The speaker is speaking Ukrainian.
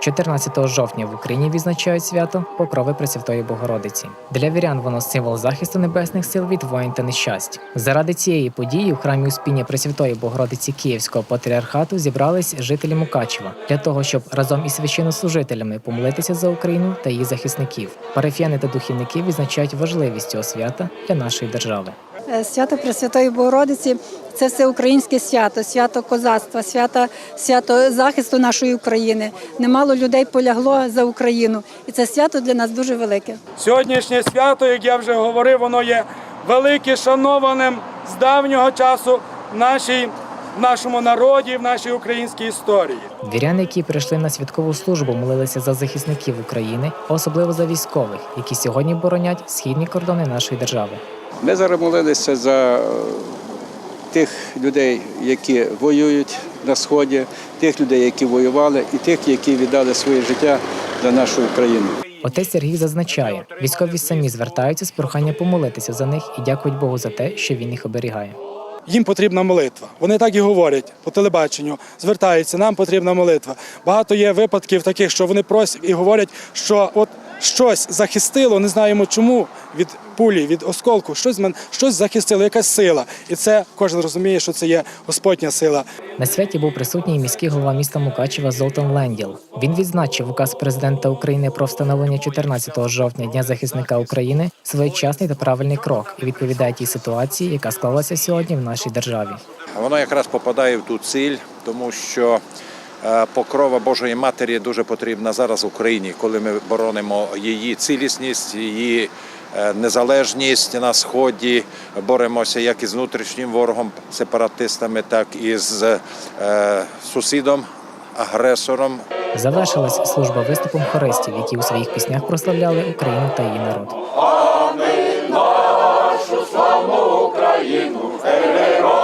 14 жовтня в Україні відзначають свято Покрови Пресвятої Богородиці. Для вірян воно символ захисту небесних сил від воїн та нещасть. Заради цієї події в храмі Успіння Пресвятої Богородиці Київського патріархату зібрались жителі Мукачева для того, щоб разом із священнослужителями помолитися за Україну та її захисників. Парафіяни та духівники відзначають важливість цього свята для нашої держави. Е, Свято Пресвятої Богородиці це все українське свято, свято козацтва, свято, свято захисту нашої України. Немало людей полягло за Україну, і це свято для нас дуже велике. Сьогоднішнє свято, як я вже говорив, воно є велике, шанованим з давнього часу нашій, в нашому народі, в нашій українській історії. Віряни, які прийшли на святкову службу, молилися за захисників України, а особливо за військових, які сьогодні боронять східні кордони нашої держави. Ми зараз молилися за е, тих людей, які воюють на сході, тих людей, які воювали, і тих, які віддали своє життя за нашу Україну. Отець Сергій зазначає, військові самі звертаються з проханням помолитися за них і дякують Богу за те, що він їх оберігає. Їм потрібна молитва. Вони так і говорять по телебаченню, звертаються, нам потрібна молитва. Багато є випадків таких, що вони просять і говорять, що от щось захистило, не знаємо чому, від пулі, від осколку, щось мен- щось захистило, якась сила. І це кожен розуміє, що це є Господня сила. На святі був присутній міський голова міста Мукачева Золтан Ленділ. Він відзначив указ президента України про встановлення 14 жовтня Дня захисника України своєчасний та правильний крок і відповідає тій ситуації, яка склалася сьогодні в нашій державі. Воно якраз попадає в ту ціль, тому що покрова Божої Матері дуже потрібна зараз Україні, коли ми боронимо її цілісність, її е, незалежність на сході, боремося як із внутрішнім ворогом, сепаратистами, так і з е, сусідом, агресором, Завершилась служба виступом хористів, які у своїх піснях прославляли Україну та її народ. Україну, героям